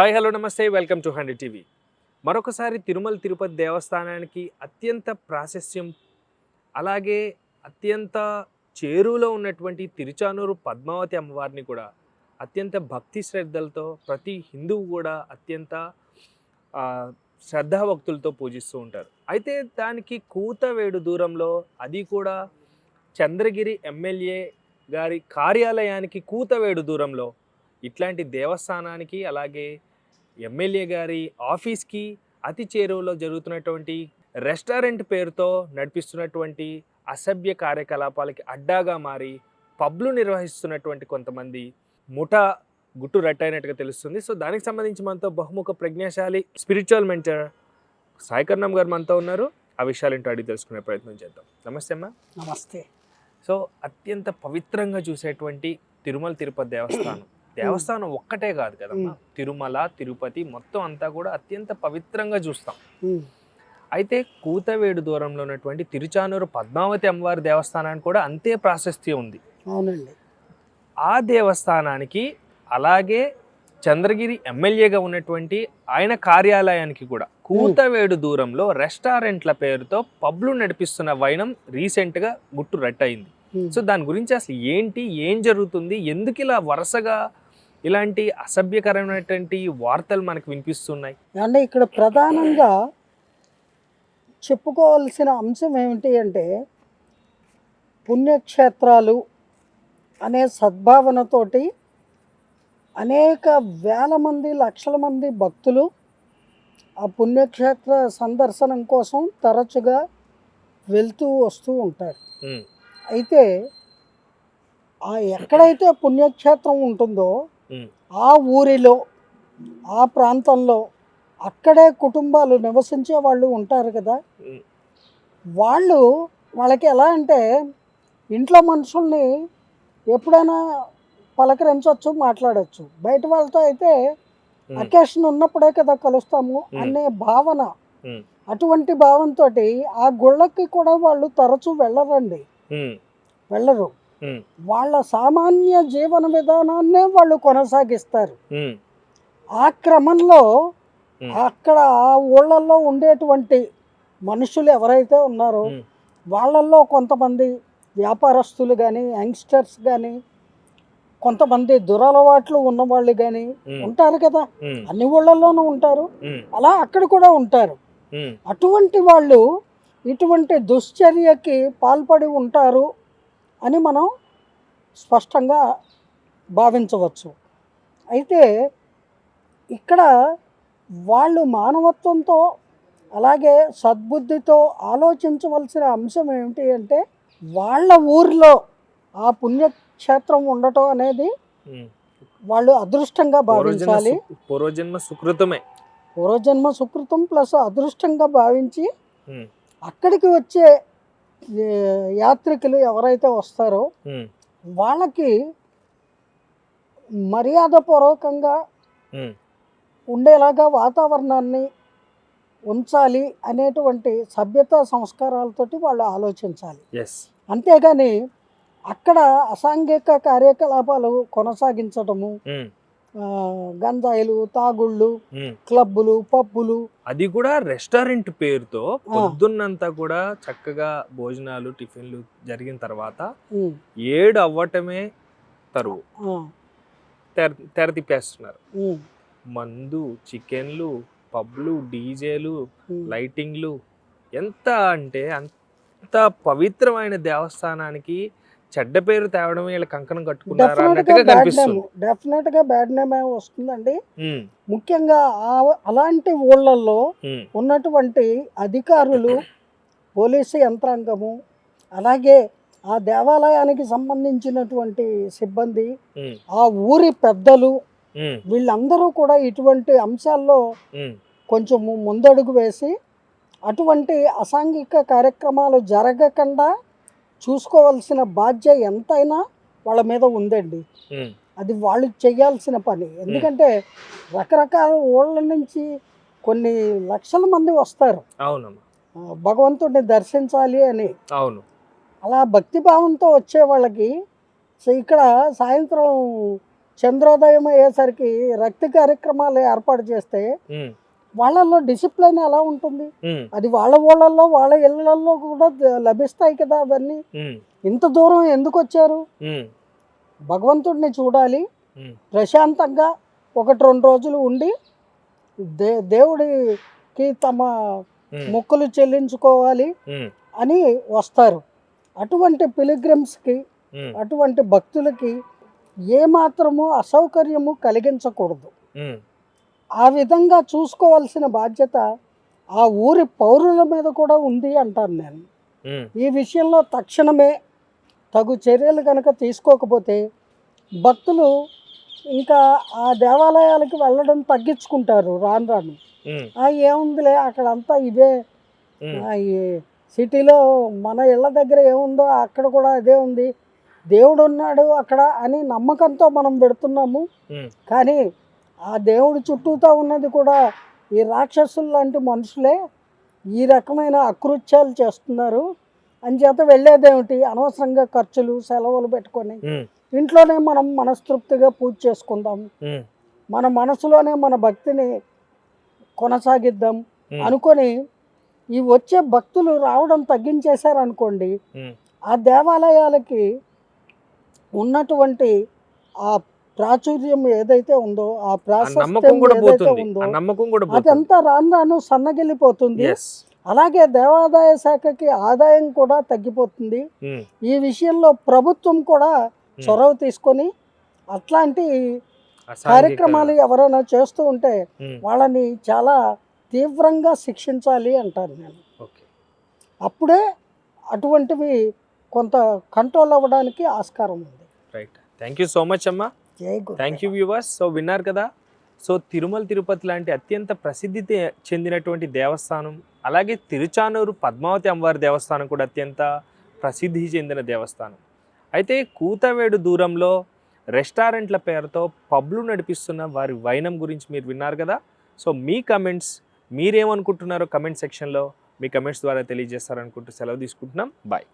Hi hello నమస్తే. Welcome to hundred TV. మరొకసారి తిరుమల తిరుపతి దేవస్థానానికి అత్యంత ప్రాశస్యం అలాగే అత్యంత చేరువలో ఉన్నటువంటి తిరుచానూరు పద్మావతి అమ్మవారిని కూడా అత్యంత భక్తి శ్రద్ధలతో ప్రతి హిందువు కూడా అత్యంత శ్రద్ధాభక్తులతో పూజిస్తూ ఉంటారు. అయితే దానికి కూతవేడు దూరంలో అది కూడా చంద్రగిరి ఎమ్మెల్యే గారి కార్యాలయానికి కూతవేడు దూరంలో ఇట్లాంటి దేవస్థానానికి అలాగే ఎమ్మెల్యే గారి ఆఫీస్కి అతి చేరువలో జరుగుతున్నటువంటి రెస్టారెంట్ పేరుతో నడిపిస్తున్నటువంటి అసభ్య కార్యకలాపాలకి అడ్డాగా మారి పబ్లు నిర్వహిస్తున్నటువంటి కొంతమంది ముఠా గుట్టు రట్టయినట్టుగా తెలుస్తుంది. సో దానికి సంబంధించి మనతో బహుముఖ ప్రజ్ఞాశాలి స్పిరిచువల్ మెంటర్ సాయికర్ణం గారు మనతో ఉన్నారు. ఆ విషయాలు ఏంటో అడిగి తెలుసుకునే ప్రయత్నం చేద్దాం. నమస్తే అమ్మా. నమస్తే. సో అత్యంత పవిత్రంగా చూసేటువంటి తిరుమల తిరుపతి దేవస్థానం. దేవస్థానం ఒక్కటే కాదు కదమ్మా. తిరుమల తిరుపతి మొత్తం అంతా కూడా అత్యంత పవిత్రంగా చూస్తాం. అయితే కూతవేడు దూరంలో ఉన్నటువంటి తిరుచానూరు పద్మావతి అమ్మవారి దేవస్థానానికి కూడా అంతే ప్రాశస్త్యం ఉంది. అవునండి. ఆ దేవస్థానానికి అలాగే చంద్రగిరి ఎమ్మెల్యేగా ఉన్నటువంటి ఆయన కార్యాలయానికి కూడా కూతవేడు దూరంలో రెస్టారెంట్ల పేరుతో పబ్లు నడిపిస్తున్న వైనం రీసెంట్గా గుట్టు రట్టయింది. సో దాని గురించి అసలు ఏంటి ఏం జరుగుతుంది ఎందుకు ఇలా వరుసగా ఇలాంటి అసభ్యకరమైనటువంటి వార్తలు మనకు వినిపిస్తున్నాయి. అంటే ఇక్కడ ప్రధానంగా చెప్పుకోవాల్సిన అంశం ఏమిటి అంటే పుణ్యక్షేత్రాలు అనే సద్భావనతోటి అనేక వేల మంది లక్షల మంది భక్తులు ఆ పుణ్యక్షేత్ర సందర్శనం కోసం తరచుగా వెళ్తూ వస్తూ ఉంటారు. అయితే ఆ ఎక్కడైతే పుణ్యక్షేత్రం ఉంటుందో ఆ ఊరిలో ఆ ప్రాంతంలో అక్కడే కుటుంబాలు నివసించే వాళ్ళు ఉంటారు కదా. వాళ్ళు వాళ్ళకి ఎలా అంటే ఇంట్లో మనుషుల్ని ఎప్పుడైనా పలకరించవచ్చు మాట్లాడవచ్చు బయట వాళ్ళతో అయితే అకేషన్ ఉన్నప్పుడే కదా కలుస్తాము అనే భావన. అటువంటి భావంతో ఆ గుళ్ళకి కూడా వాళ్ళు తరచూ వెళ్ళరండి. వెళ్ళరు. వాళ్ళ సామాన్య జీవన విధానాన్నే వాళ్ళు కొనసాగిస్తారు. ఆ క్రమంలో. అక్కడ ఆ ఊళ్ళల్లో ఉండేటువంటి మనుషులు ఎవరైతే ఉన్నారో వాళ్ళల్లో కొంతమంది వ్యాపారస్తులు కానీ యంగ్స్టర్స్ కానీ కొంతమంది దురలవాట్లు ఉన్నవాళ్ళు కానీ ఉంటారు కదా. అన్ని ఊళ్ళల్లోనూ ఉంటారు. అలా అక్కడ కూడా ఉంటారు. అటువంటి వాళ్ళు ఇటువంటి దుశ్చర్యకి పాల్పడి ఉంటారు. అని మనం స్పష్టంగా భావించవచ్చు. అయితే ఇక్కడ వాళ్ళు మానవత్వంతో అలాగే సద్బుద్ధితో ఆలోచించవలసిన అంశం ఏమిటి అంటే వాళ్ళ ఊరిలో ఆ పుణ్యక్షేత్రం ఉండటం అనేది. వాళ్ళు అదృష్టంగా భావించాలి. పూర్వజన్మ సుకృతమే. పూర్వజన్మ సుకృతం ప్లస్ అదృష్టంగా భావించి అక్కడికి వచ్చే యాత్రికులు ఎవరైతే వస్తారో వాళ్ళకి మర్యాదపూర్వకంగా ఉండేలాగా వాతావరణాన్ని ఉంచాలి అనేటువంటి సభ్యతా సంస్కారాలతోటి వాళ్ళు ఆలోచించాలి. అంతేగాని అక్కడ అసాంఘిక కార్యకలాపాలు ఆ, గంజాయిలు తాగుళ్ళు. క్లబ్బులు పబ్బులు. అది కూడా రెస్టారెంట్ పేరుతో పొద్దున్నంతా కూడా చక్కగా భోజనాలు టిఫిన్లు జరిగిన తర్వాత ఏడు అవ్వటమే తరువు. తెర తెర తిప్పేస్తున్నారు. మందు చికెన్లు పబ్లు డీజేలు. లైటింగ్లు ఎంత అంటే అంత పవిత్రమైన దేవస్థానానికి చెడ్డ పేరు తేవడం వీళ్ళ కంకణం కట్టుకున్నారా డెఫినెట్గా బ్యాడ్ నేమ్ వస్తుందండి. ఉమ్, ముఖ్యంగా ఆ- అలాంటి ఊళ్ళల్లో ఉమ్, ఉన్నటువంటి అధికారులు పోలీసు యంత్రాంగము అలాగే ఆ దేవాలయానికి సంబంధించినటువంటి సిబ్బంది ఉమ్, ఆ ఊరి పెద్దలు వీళ్ళందరూ కూడా ఇటువంటి అంశాల్లో కొంచెం ముందడుగు వేసి అటువంటి అసాంఘిక కార్యక్రమాలు జరగకుండా చూసుకోవాల్సిన బాధ్యత ఎంతైనా వాళ్ళ మీద ఉందండి. అది వాళ్ళు చేయాల్సిన పని. ఎందుకంటే రకరకాల ఊళ్ళ నుంచి కొన్ని లక్షల మంది వస్తారు. అవునమ్మా. ఆ, భగవంతుడిని దర్శించాలి అని. అవును. అలా భక్తిభావంతో వచ్చే వాళ్ళకి ఇక్కడ సాయంత్రం చంద్రోదయం అయ్యేసరికి రక్త కార్యక్రమాలు ఏర్పాటు చేస్తే వాళ్ళల్లో డిసిప్లిన్ ఎలా ఉంటుంది? అది వాళ్ళ ఊళ్ళల్లో వాళ్ళ ఇళ్ళల్లో కూడా లభిస్తాయి కదా అవన్నీ? ఇంత దూరం ఎందుకు వచ్చారు? భగవంతుడిని చూడాలి. ప్రశాంతంగా ఒకటి రెండు రోజులు ఉండి దే దేవుడికి తమ మొక్కులు చెల్లించుకోవాలి అని వస్తారు. అటువంటి పిలిగ్రిమ్స్కి అటువంటి భక్తులకి ఏమాత్రము అసౌకర్యము కలిగించకూడదు. ఆ విధంగా చూసుకోవాల్సిన బాధ్యత ఆ ఊరి పౌరుల మీద కూడా ఉంది అంటాను నేను. ఈ విషయంలో తక్షణమే తగు చర్యలు కనుక తీసుకోకపోతే భక్తులు ఇంకా ఆ దేవాలయాలకి వెళ్ళడం తగ్గించుకుంటారు రాను రాను. ఏముందిలే అక్కడంతా ఆ, ఈ సిటీలో మన ఇళ్ళ దగ్గర ఏముందో అక్కడ కూడా అదే ఉంది. దేవుడు ఉన్నాడు అక్కడ అని నమ్మకంతో మనం పెడుతున్నాము. కానీ ఆ దేవుడి చుట్టూతా ఉన్నది కూడా ఈ రాక్షసులు లాంటి మనుషులే ఈ రకమైన అకృత్యాలు చేస్తున్నారు. అంచేత వెళ్ళేదేమిటి? అనవసరంగా ఖర్చులు సెలవులు పెట్టుకొని ఇంట్లోనే మనం మనస్తృప్తిగా పూజ చేసుకుందాం. మన మనసులోనే మన భక్తిని కొనసాగిద్దాం అనుకొని ఈ వచ్చే భక్తులు రావడం తగ్గించేశారనుకోండి ఆ దేవాలయాలకి ఉన్నటువంటి ఆ ప్రాచుర్యం ఏదైతే ఉందో ఆ ప్రాశస్త్యం నమ్మకం కూడా ఉందో అదంతా రాను రాను సన్నగిల్లిపోతుంది అలాగే దేవాదాయ శాఖకి ఆదాయం కూడా తగ్గిపోతుంది. ఉమ్, ఈ విషయంలో ప్రభుత్వం కూడా చొరవ తీసుకొని అట్లాంటి కార్యక్రమాలు ఎవరైనా చేస్తూ ఉంటే ఉమ్, వాళ్ళని చాలా తీవ్రంగా శిక్షించాలి అంటాను నేను. అప్పుడే అటువంటివి కొంత కంట్రోల్ అవ్వడానికి ఆస్కారం ఉంది. Right thank you so much అమ్మా. థ్యాంక్ యూ వ్యూవర్స్ సో విన్నారు కదా? సో తిరుమల తిరుపతి లాంటి అత్యంత ప్రసిద్ధి చెందినటువంటి దేవస్థానం అలాగే తిరుచానూరు పద్మావతి అమ్మవారి దేవస్థానం కూడా అత్యంత ప్రసిద్ధి చెందిన దేవస్థానం. అయితే కూతవేడు దూరంలో రెస్టారెంట్ల పేరుతో పబ్లు నడిపిస్తున్న వారి వైనం గురించి మీరు విన్నారు కదా? సో మీ కమెంట్స్ మీరేమనుకుంటున్నారో కమెంట్ సెక్షన్లో మీ కమెంట్స్ ద్వారా తెలియజేస్తారనుకుంటూ సెలవు తీసుకుంటున్నాం. బాయ్